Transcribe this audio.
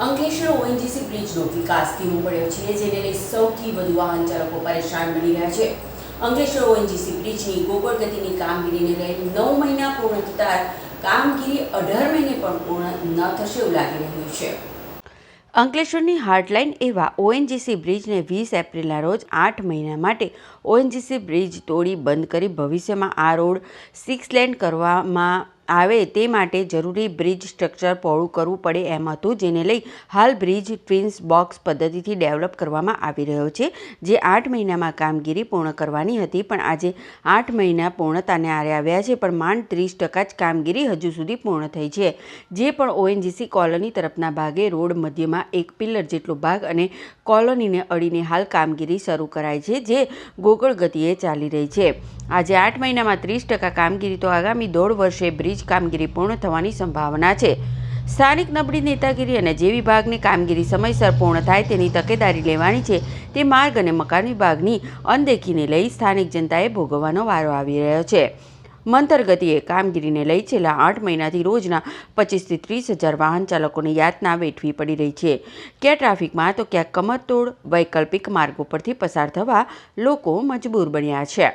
Ankleshwar ONGC બ્રિજનો વિકાસ ધીમો પડ્યો છે, જેને લઈ સૌથી વધુ વાહન ચાલકો પરેશાન બની રહ્યા છે. અંકલેશ્વર ઓએનજીસી બ્રિજની ગોગળ ગતિની કામગીરીને લઈ નવ મહિના પૂર્ણ થતાં કામગીરી અઢાર મહિને પણ પૂર્ણ ન થશે એવું લાગી રહ્યું છે. અંકલેશ્વરની હાર્ટલાઇન એવા ઓએનજીસી બ્રિજને વીસ એપ્રિલના રોજ આઠ મહિના માટે ઓએનજીસી બ્રિજ તોડી બંધ કરી ભવિષ્યમાં આ રોડ સિક્સ લેન કરવામાં આવે તે માટે જરૂરી બ્રિજ સ્ટ્રક્ચર પહોળું કરવું પડે એમ હતું, જેને લઈ હાલ બ્રિજ ટ્વિન્સ બોક્સ પદ્ધતિથી ડેવલપ કરવામાં આવી રહ્યો છે, જે આઠ મહિનામાં કામગીરી પૂર્ણ કરવાની હતી. પણ આજે આઠ મહિના પૂર્ણતાને આરે આવ્યા છે, પણ માંડ ત્રીસ ટકા જ કામગીરી હજુ સુધી પૂર્ણ થઈ છે. જે પણ ઓએનજીસી કોલોની તરફના ભાગે રોડ મધ્યમાં એક પિલ્લર જેટલો ભાગ અને કોલોનીને અડીને હાલ કામગીરી શરૂ કરાઈ છે, જે ગોકળ ગતિએ ચાલી રહી છે. આજે આઠ મહિનામાં ત્રીસ ટકા કામગીરી, તો આગામી દોઢ વર્ષે બ્રિજ કામગીરી પૂર્ણ થવાની સંભાવના છે. સ્થાનિક નબળી નેતાગીરી અને જે વિભાગની કામગીરી સમયસર પૂર્ણ થાય તેની તકેદારી લેવાની છે તે માર્ગ અને મકાન વિભાગની અનદેખીને લઈ સ્થાનિક જનતાએ ભોગવવાનો વારો આવી રહ્યો છે. મંતરગતિએ કામગીરીને લઈ છેલ્લા આઠ મહિનાથી રોજના પચીસથી ત્રીસ હજાર વાહન ચાલકોની યાતના વેઠવી પડી રહી છે. ક્યાં ટ્રાફિકમાં તો ક્યાંક કમરતોડ વૈકલ્પિક માર્ગો પરથી પસાર થવા લોકો મજબૂર બન્યા છે.